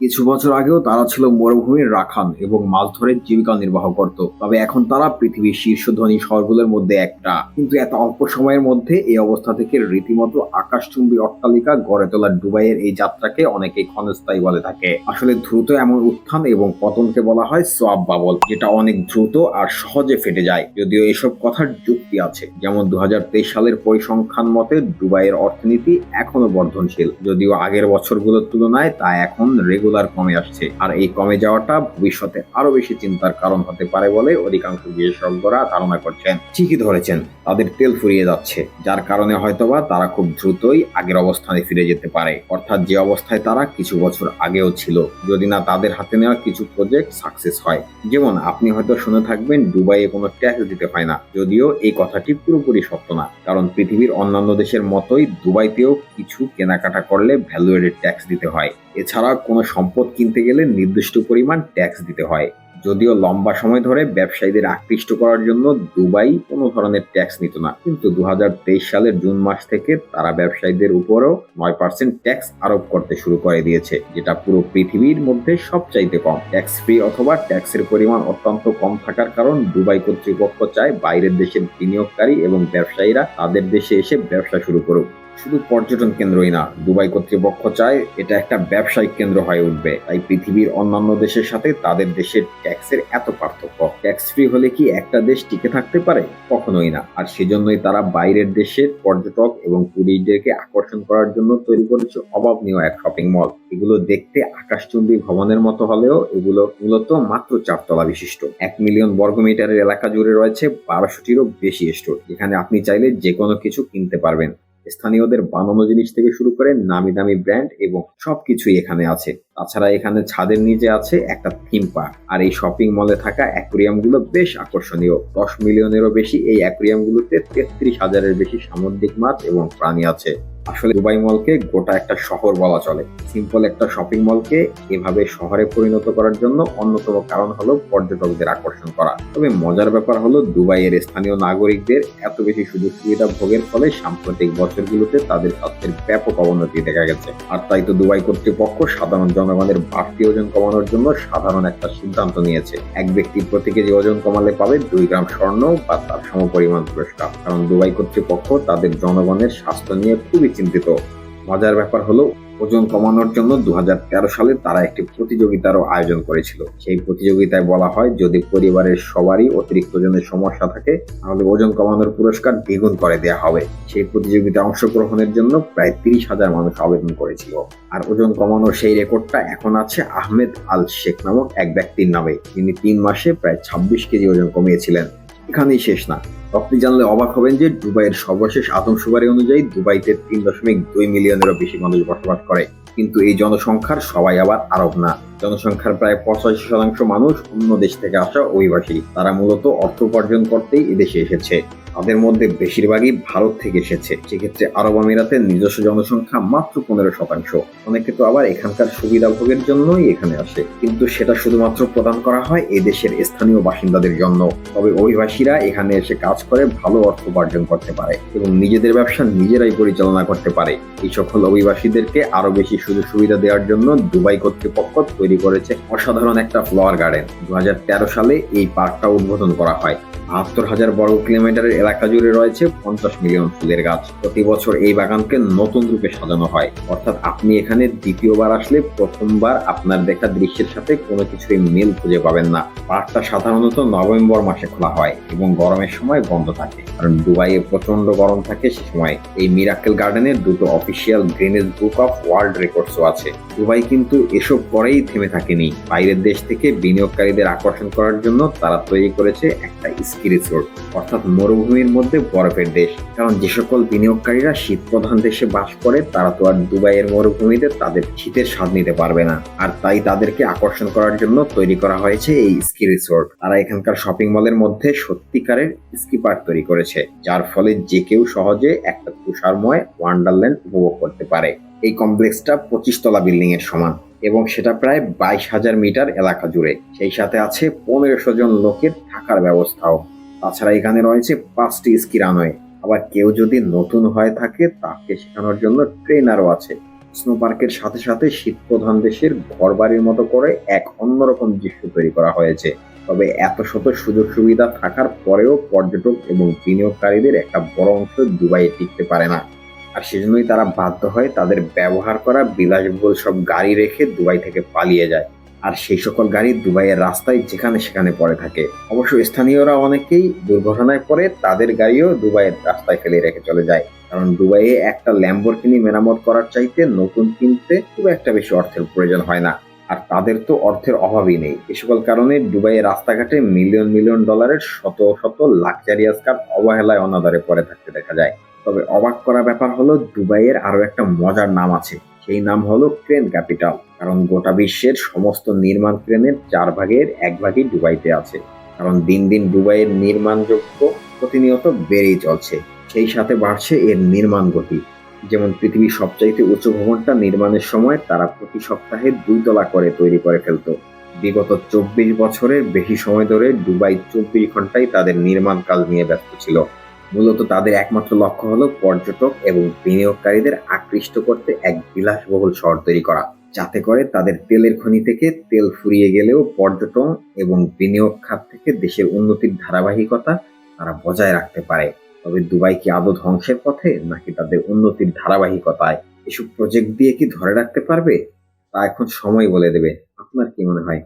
কিছু বছর আগেও তারা ছিল মরুভূমির রাখান এবং মাছ ধরে জীবিকা নির্বাহ করত। তবে এখন তারা পৃথিবীর শীর্ষ ধনী শহরগুলোর মধ্যে একটা। কিন্তু এত অল্প সময়ের মধ্যে এই অবস্থা থেকে রীতিমতো আকাশচুম্বী অট্টালিকা গড়ে তোলা দুবাইয়ের এই যাত্রাকে অনেকেই ক্ষণস্থায়ী বলে থাকে। আসলে দ্রুত এমন উত্থান এবং পতনকে বলা হয় সোয়াব বাবল, যেটা অনেক দ্রুত আর সহজে ফেটে যায়। যদিও এসব কথার যুক্তি আছে, যেমন দু হাজার তেইশ সালের পরিসংখ্যান মতে দুবাইয়ের অর্থনীতি এখনও বর্ধনশীল। যদিও আগের বছরগুলোর তুলনায় তা এখন রেগুলার কমে আসছে। আর এই কমে যাওয়াটা ভবিষ্যতে আরও বেশি চিন্তার কারণ হতে পারে বলে অধিকাংশ বিশেষজ্ঞরা ধারণা করছেন। ঠিকই ধরেছেন, তাদের তেল ফুরিয়ে যাচ্ছে, যার কারণে হয়তোবা তারা খুব দ্রুতই আগের অবস্থানে ফিরে যেতে পারে। অর্থাৎ যে অবস্থায় তারা কিছু বছর আগেও ছিল, যদি না তাদের হাতে নেওয়া কিছু প্রজেক্ট সাকসেস হয়। যেমন, আপনি হয়তো শুনে থাকবেন, দুবাইয়ে কোনো ট্যাক্স দিতে হয় না, যদিও এই কথাটি পুরোপুরি সত্য না। কারণ পৃথিবীর অন্যান্য দেশের মতোই দুবাইতেও কিছু কেনাকাটা করলে ভ্যালুয়েডেড ট্যাক্স দিতে হয়। এছাড়া কোনো সম্পদ কিনতে গেলে নির্দিষ্ট পরিমাণ ট্যাক্স দিতে হয়। যদিও লম্বা সময় ধরে ব্যবসায়ীদের আকৃষ্ট করার জন্য দুবাই কোনো ধরনের ট্যাক্স নিত না। কিন্তু দুহাজার তেইশ সালের জুন মাস থেকে তারা ব্যবসায়ীদের উপরও নয় পার্সেন্ট ট্যাক্স আরোপ করতে শুরু করে দিয়েছে, যেটা পুরো পৃথিবীর মধ্যে সবচাইতে কম। ট্যাক্স ফ্রি অথবা ট্যাক্সের পরিমাণ অত্যন্ত কম থাকার কারণ দুবাই কর্তৃপক্ষ চায় বাইরের দেশের বিনিয়োগকারী এবং ব্যবসায়ীরা তাদের দেশে এসে ব্যবসা শুরু করুক। শুধু পর্যটন কেন্দ্রই না, দুবাই কর্তৃপক্ষ চায় এটা একটা ব্যবসায়িক কেন্দ্র হয়ে উঠবে। তাই পৃথিবীর অন্যান্য দেশের সাথে তাদের দেশের ট্যাক্সের এত পার্থক্য। ট্যাক্স ফ্রি হলে কি একটা দেশ টিকে থাকতে পারে? কখনোই না। আর সেজন্যই তারা বাইরের দেশের পর্যটক এবং টুরিস্টদেরকে আকর্ষণ করার জন্য তৈরি করেছে অভাবনীয় এক শপিং মল। এগুলো দেখতে আকাশচুম্বী ভবনের মতো হলেও এগুলো মূলত মাত্র চারতলা বিশিষ্ট। এক মিলিয়ন বর্গমিটারের এলাকা জুড়ে রয়েছে বারোশোটিরও বেশি স্টোর। যেখানে আপনি চাইলে যে কোনো কিছু কিনতে পারবেন। স্থানীয়দের বানানো জিনিস থেকে শুরু করে নামি দামি ব্র্যান্ড এবং সবকিছুই এখানে আছে। তাছাড়া এখানে ছাদের নিচে আছে একটা থিম পার্ক আর এই শপিং মলে থাকা অ্যাকোরিয়ামগুলো বেশ আকর্ষণীয়। দশ মিলিয়নেরও বেশি এই অ্যাকোরিয়াম গুলোতে তেত্রিশ হাজারের বেশি সামুদ্রিক মাছ এবং প্রাণী আছে। আসলে দুবাই মলকে গোটা একটা শহর বলা চলে। সিম্পল একটা শপিং মলকে এভাবে শহরে পরিণত করার জন্য অন্যতম কারণ হলো পর্যটকদের আকর্ষণ করা। তবে মজার ব্যাপার হলো দুবাইয়ের স্থানীয় নাগরিকদের এত বেশি সুযোগ সুবিধা ভোগের ফলে সাম্প্রতিক বছরগুলোতে তাদের স্বাস্থ্যের ব্যাপক অবনতি দেখা গেছে। আর তাই তো দুবাই কর্তৃপক্ষ সাধারণ জনগণের বাড়তি ওজন কমানোর জন্য সাধারণ একটা সিদ্ধান্ত নিয়েছে। এক ব্যক্তি প্রতি কেজি ওজন কমালে পাবে দুই গ্রাম স্বর্ণ বা তার সমপরিমাণ পুরস্কার। কারণ দুবাই কর্তৃপক্ষ তাদের জনগণের স্বাস্থ্য নিয়ে খুবই চিন্তিত। মজার ব্যাপার হলো ওজন কমানোর জন্য দু সালে তারা একটি প্রতিযোগিতারও আয়োজন করেছিল। সেই প্রতিযোগিতায় বলা হয়, যদি পরিবারের সবারই অতিরিক্ত ওজনের সমস্যা থাকে, তাহলে ওজন কমানোর পুরস্কার দ্বিগুণ করে দেওয়া হবে। সেই প্রতিযোগিতায় অংশগ্রহণের জন্য প্রায় তিরিশ হাজার মানুষ আবেদন করেছিল। আর ওজন কমানোর সেই রেকর্ডটা এখন আছে আহমেদ আল শেখ নামক এক ব্যক্তির নামে। তিনি তিন মাসে প্রায় ছাব্বিশ কেজি ওজন কমিয়েছিলেন। এখানেই শেষ না। আপনি জানলে অবাক হবেন যে দুবাইয়ের সর্বশেষ আদমশুমারি অনুযায়ী দুবাইতে তিন দশমিক দুই মিলিয়নেরও বেশি মানুষ বসবাস করে। কিন্তু এই জনসংখ্যার সবাই আবার আরব না। জনসংখ্যার প্রায় পঁচাশি শতাংশ মানুষ অন্য দেশ থেকে আসা অভিবাসী। তারা মূলত অর্থ উপার্জন করতেই এদেশে এসেছে। তাদের মধ্যে বেশিরভাগই ভারত থেকে এসেছে। সেক্ষেত্রে আরব আমিরাতের নিজস্ব জনসংখ্যা মাত্র পনেরো শতাংশ। অনেকে তো আবার এখানকার সুবিধা ভোগের জন্যই এখানে আসে। কিন্তু সেটা শুধুমাত্র প্রদান করা হয় এই দেশের স্থানীয় বাসিন্দাদের জন্য। তবে অভিবাসীরা এখানে এসে কাজ করে, ভালো অর্থ উপার্জন করতে পারে এবং নিজেদের ব্যবসা নিজেরাই পরিচালনা করতে পারে। এই সকল অভিবাসীদেরকে আরও বেশি সুযোগ সুবিধা দেওয়ার জন্য দুবাই কর্তৃপক্ষ তৈরি করেছে অসাধারণ একটা ফ্লাওয়ার গার্ডেন। দু হাজার তেরো সালে এই পার্কটা উদ্বোধন করা হয়। বাহাত্তর হাজার বর্গ কিলোমিটারের এলাকা জুড়ে রয়েছে পঞ্চাশ মিলিয়ন ফুলের গাছ। প্রতি বছর এই বাগানকে নতুন রূপে সাজানো হয়। অর্থাৎ আপনি এখানে দ্বিতীয়বার আসলে প্রথমবার আপনার দেখা দৃশ্যের সাথে কোনো কিছুই মিল খুঁজে পাবেন না। পার্কটা সাধারণত নভেম্বর মাসে খোলা হয় এবং গরমের সময় বন্ধ থাকে। কারণ দুবাইয়ে প্রচণ্ড গরম থাকে সে সময়। এই মিরাক্কেল গার্ডেনের দুটো official Guinness book of world রেকর্ডসও আছে। দুবাই কিন্তু এসব পরেই থেমে থাকেনি। বাইরের দেশ থেকে বিনিয়োগকারীদের আকর্ষণ করার জন্য তারা তৈরি করেছে একটা স্কি রিসোর্ট, অর্থাৎ মরুভূমির মধ্যে বরফের দেশ। কারণ যে সকল বিনিয়োগকারীরা শীত প্রধান দেশে বাস করে, তারা তো আর দুবাইয়ের মরুভূমিতে তাদের শীতের স্বাদ নিতে পারবে না। আর তাই তাদেরকে আকর্ষণ করার জন্য তৈরি করা হয়েছে এই স্কি রিসোর্ট। তারা এখানকার শপিং মলের মধ্যে সত্যিকারের স্কি পার্ক তৈরি করেছে, যার ফলে যে কেউ সহজে একটা তুষারময় ওয়ান্ডারল্যান্ড উপভোগ করতে পারে। এই কমপ্লেক্সটা পঁচিশ তলা বিল্ডিং এর সমান এবং সেটা প্রায় বাইশ হাজার মিটার এলাকা জুড়ে। সেই সাথে আছে পনেরোশো জন লোকের থাকার ব্যবস্থাও। তাছাড়া এখানে রয়েছে পাঁচটি স্কি রানওয়ে আবার কেউ যদি নতুন হয়ে থাকে, তাকে শেখানোর জন্য ট্রেনারও আছে। স্নো পার্কের সাথে সাথে শীত প্রধান দেশের ঘরবাড়ির মতো করে এক অন্যরকম দৃশ্য তৈরি করা হয়েছে। তবে এত শত সুযোগ সুবিধা থাকার পরেও পর্যটক এবং বিনিয়োগকারীদের একটা বড় অংশ দুবাইয়ে টিকতে পারে না। আর সেজন্যই তারা বাধ্য হয় তাদের ব্যবহার করা বিলাসবহুল সব গাড়ি রেখে দুবাই থেকে পালিয়ে যায়। আর সেই সকল গাড়ি দুবাইয়ের রাস্তায় যেখানে সেখানে পড়ে থাকে। অবশ্য স্থানীয়রা অনেকেই দুর্ঘটনায় পড়ে তাদের গাড়িও দুবাইয়ের রাস্তায় ফেলে রেখে চলে যায়। কারণ দুবাইয়ে একটা ল্যাম্বরগিনি মেরামত করার চাইতে নতুন কিনতে খুব একটা বেশি অর্থের প্রয়োজন হয় না। আর তাদের তো অর্থের অভাবই নেই। এ সকল কারণে দুবাইয়ের রাস্তাঘাটে মিলিয়ন মিলিয়ন ডলারের শত শত লাক্সারিয়াস কার অবহেলায় অনাদারে পড়ে থাকতে দেখা যায়। তবে অবাক করা ব্যাপার হলো দুবাইয়ের আরও একটা মজার নাম আছে। সেই নাম হলো ক্রেন ক্যাপিটাল, কারণ গোটা বিশ্বের সমস্ত নির্মাণ ক্রেনের চার ভাগের এক ভাগই দুবাইতে আছে। কারণ দিন দিন দুবাইয়ের নির্মাণযোগ্য প্রতিনিয়ত বেড়েই চলছে। সেই সাথে বাড়ছে এর নির্মাণ গতি। যেমন পৃথিবীর সবচাইতে উঁচু ভবনটা নির্মাণের সময় তারা প্রতি সপ্তাহে দুই তলা করে তৈরি করে ফেলতো। বিগত চব্বিশ বছরের বেশি সময় ধরে দুবাই চব্বিশ ঘন্টায় তাদের নির্মাণ কাজ নিয়ে ব্যস্ত ছিল। মূলত তাদের একমাত্র লক্ষ্য হলো পর্যটক এবং বিনিয়োগকারীদের আকৃষ্ট করতে এক বিলাসবহুল শহর তৈরি করা, যাতে করে তাদের তেলের খনি থেকে তেল ফুরিয়ে গেলেও পর্যটন এবং বিনিয়োগ খাত থেকে দেশের উন্নতির ধারাবাহিকতা তারা বজায় রাখতে পারে। তবে দুবাই কি আদৌ ধ্বংসের পথে, নাকি তাদের উন্নতির ধারাবাহিকতায় এসব প্রজেক্ট দিয়ে কি ধরে রাখতে পারবে? তা এখন সময় বলে দেবে। আপনার কি মনে হয়?